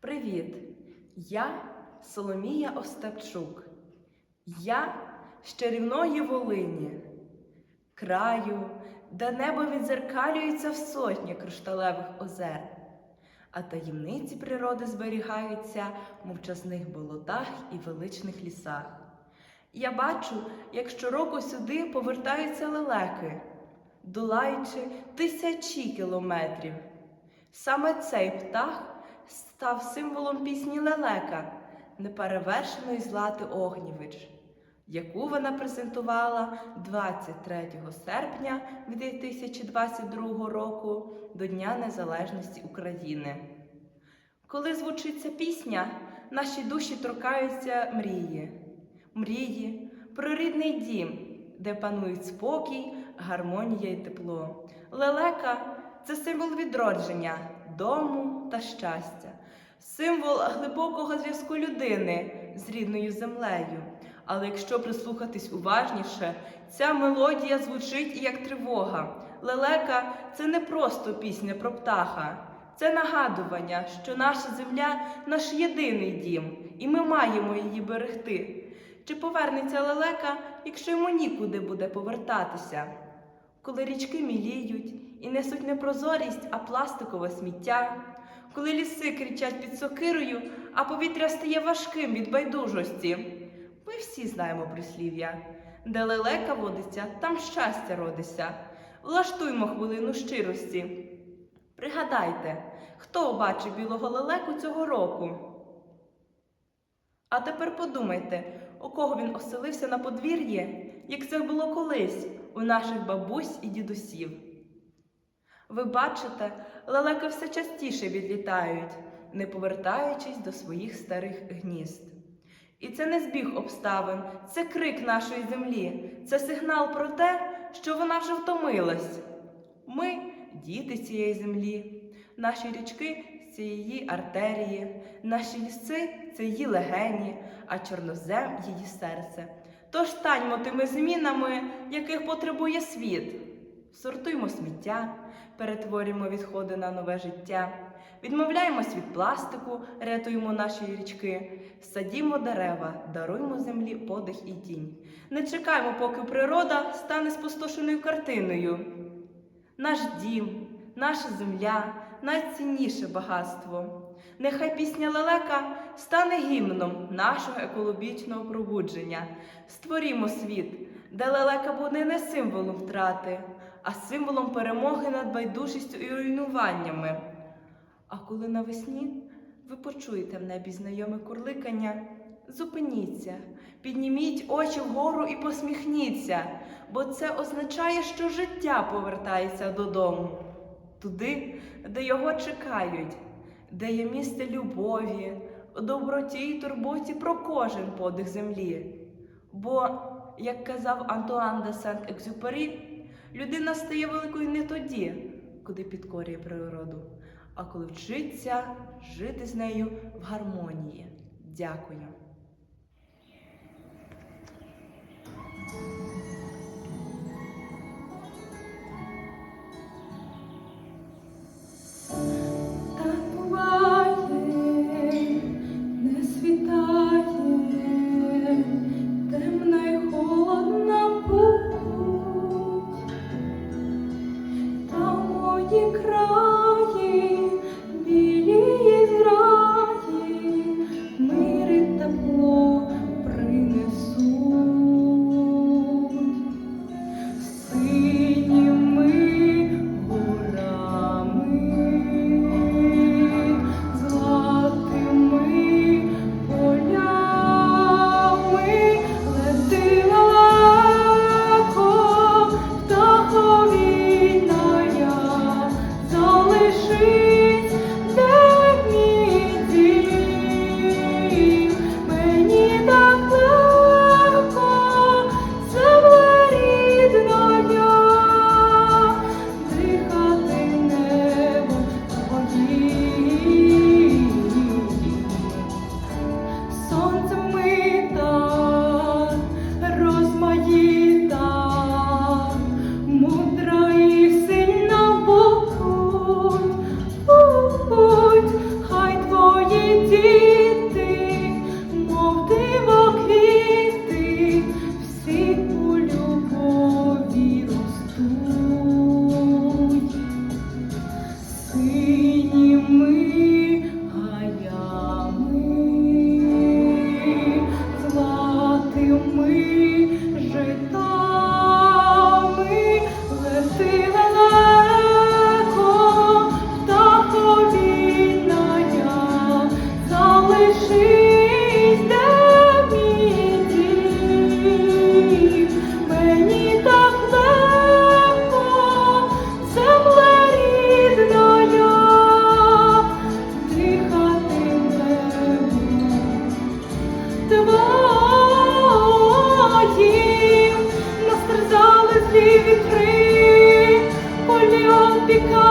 Привіт! Я Соломія Остапчук. Я з чарівної Волині, краю, де небо відзеркалюється в сотні кришталевих озер, а таємниці природи зберігаються в мовчазних болотах і величних лісах. Я бачу, як щороку сюди повертаються лелеки, долаючи тисячі кілометрів. Саме цей птах став символом пісні лелека, неперевершеної Злати Огнєвич, яку вона презентувала 23 серпня 2022 року до Дня Незалежності України. Коли звучить ця пісня, наші душі торкаються мрії, мрії про рідний дім, де панують спокій, гармонія і тепло. Лелека це символ відродження, дому та щастя, символ глибокого зв'язку людини з рідною землею. Але якщо прислухатись уважніше, ця мелодія звучить як тривога. Лелека це не просто пісня про птаха, це нагадування, що наша земля наш єдиний дім, і ми маємо її берегти. Чи повернеться лелека, якщо йому нікуди буде повертатися? Коли річки міліють і несуть не прозорість, а пластикове сміття, коли ліси кричать під сокирою, а повітря стає важким від байдужості. Ми всі знаємо прислів'я. Де лелека водиться, там щастя родиться. Влаштуймо хвилину щирості. Пригадайте, хто бачив білого лелеку цього року? А тепер подумайте, у кого він оселився на подвір'ї, як це було колись у наших бабусь і дідусів. Ви бачите, лелеки все частіше відлітають, не повертаючись до своїх старих гнізд. І це не збіг обставин, це крик нашої землі, це сигнал про те, що вона вже втомилась. Ми діти цієї землі, наші річки це її артерії, наші ліси це її легені, а чорнозем її серце. Тож станьмо тими змінами, яких потребує світ. Сортуймо сміття, перетворюємо відходи на нове життя, відмовляємось від пластику, рятуємо наші річки, садімо дерева, даруймо землі подих і тінь. Не чекаймо, поки природа стане спустошеною картиною. Наш дім, наша земля найцінніше багатство. Нехай пісня лелека стане гімном нашого екологічного пробудження. Створімо світ, де лелека буде не символом втрати, а символом перемоги над байдужістю і руйнуваннями. А коли навесні ви почуєте в небі знайоме курликання, зупиніться, підніміть очі вгору і посміхніться, бо це означає, що життя повертається додому, туди, де його чекають, де є місце любові, доброті й турботі про кожен подих землі. Бо, як казав Антуан де Сент-Екзюпері, людина стає великою не тоді, куди підкорює природу, а коли вчиться жити з нею в гармонії. Дякую. вітри, поля піка.